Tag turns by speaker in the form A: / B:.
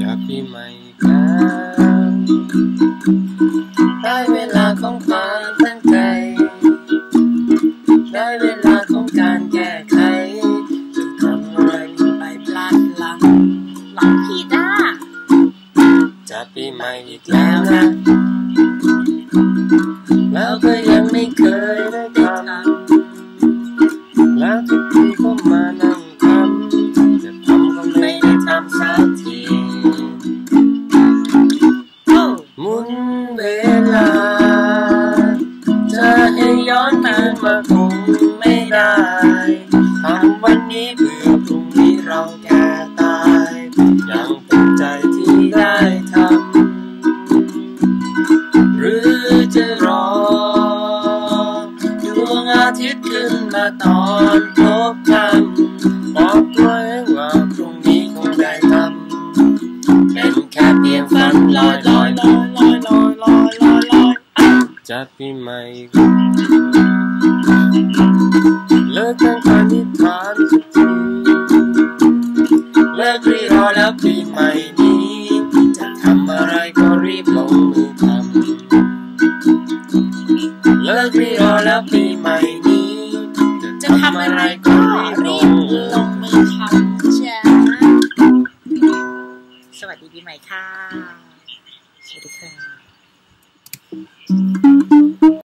A: จะปีใหม่แล้วได้เวลาของความตั้งใจ ได้เวลาของการแก้ไขจะทำอะไรไปพลาดพลั้ง
B: หลังผิดอะ
A: จะปีใหม่อีกแล้วนะแล้วก็ยังไม่เคยได้ทำแล้วทุกทีก็มานั่ง ลา จะให้ย้อนคืนมาคงไม่ได้ทำวันนี้เพื่อพรุ่งนี้เราแก่ตาย ยังเป็นใจที่ได้ทำ หรือจะรอ ดวงอาทิตย์ขึ้นมาตอนพบกันบอกตัวเองว่าพรุ่งนี้คงได้ทำ เป็นแค่เพียงฝันลอยลอยลอย จะปีใหม่เลิกตั้งแต่นิทานสักทีเลิกรีรอแล้วปีใหม่นี้ จะทำอะไรก็รีบลงมือทำเลิกรีรอแล้วปีใหม่นี้
B: จะทำอะไรก็รีบลงมือทำจ้าสวัสดีปีใหม่ค่ะ สวัสดีค่ะ